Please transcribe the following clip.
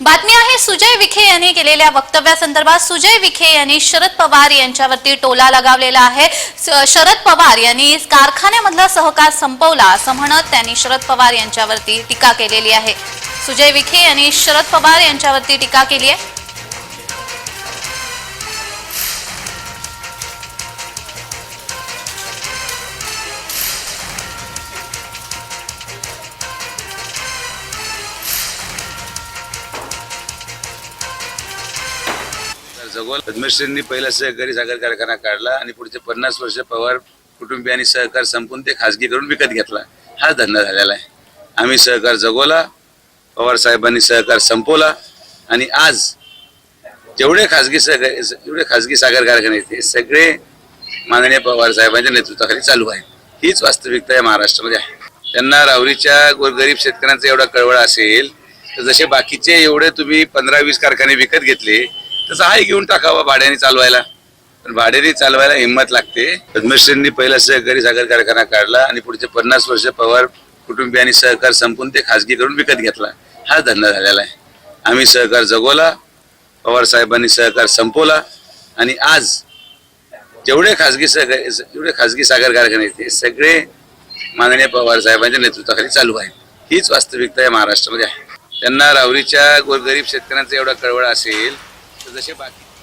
बातमी आहे सुजय विखे यांनी केलेल्या वक्तव्यासंदर्भात सुजय विखे यांनी शरद पवार यांच्यावरती टोला लगावलेला आहे. स- शरद पवार यांनी कारखान्यामधला सहकार संपवला असं म्हणत त्यांनी शरद पवार यांच्यावरती टीका केलेली आहे. सुजय विखे यांनी शरद पवार यांच्यावरती टीका केली आहे. तर पद्मश्रींनी पहिला सहकारी साखर कारखाना काढला आणि पुढचे पन्नास वर्ष पवार कुटुंबियांनी सहकार संपून ते खासगी करून विकत घेतला. हा धंदा झालेला आहे. आम्ही सहकार जगवला पवार साहेबांनी सहकार संपवला आणि आज जेवढे खासगी सहकारी जेवढे खासगी साखर कारखाने ते सगळे माननीय पवार साहेबांच्या नेतृत्वाखाली चालू आहे हीच वास्तविकता या महाराष्ट्रामध्ये आहे. त्यांना रावरीच्या गोरगरीब शेतकऱ्यांचा एवढा कळवळ असेल तर जसे बाकीचे एवढे तुम्ही पंधरा वीस कारखाने विकत घेतले तसं आहे घेऊन टाकावा भाड्याने चालवायला. पण भाड्याने चालवायला हिंमत लागते. पद्मश्रींनी पहिला सहकारी साखर कारखाना काढला आणि पुढचे पन्नास वर्ष पवार कुटुंबियांनी सहकार संपून ते खासगी करून विकत घेतला. हा धंदा झालेला आहे. आम्ही सहकार जगवला पवार साहेबांनी सहकार संपवला आणि आज जेवढे खासगी सहकारी जेवढे खासगी साखर कारखाने ते सगळे माननीय पवार साहेबांच्या नेतृत्वाखाली चालू आहे हीच वास्तविकता या महाराष्ट्रामध्ये आहे. त्यांना रावरीच्या गोरगरीब शेतकऱ्यांचा एवढा कळवळ असेल Zaje Baki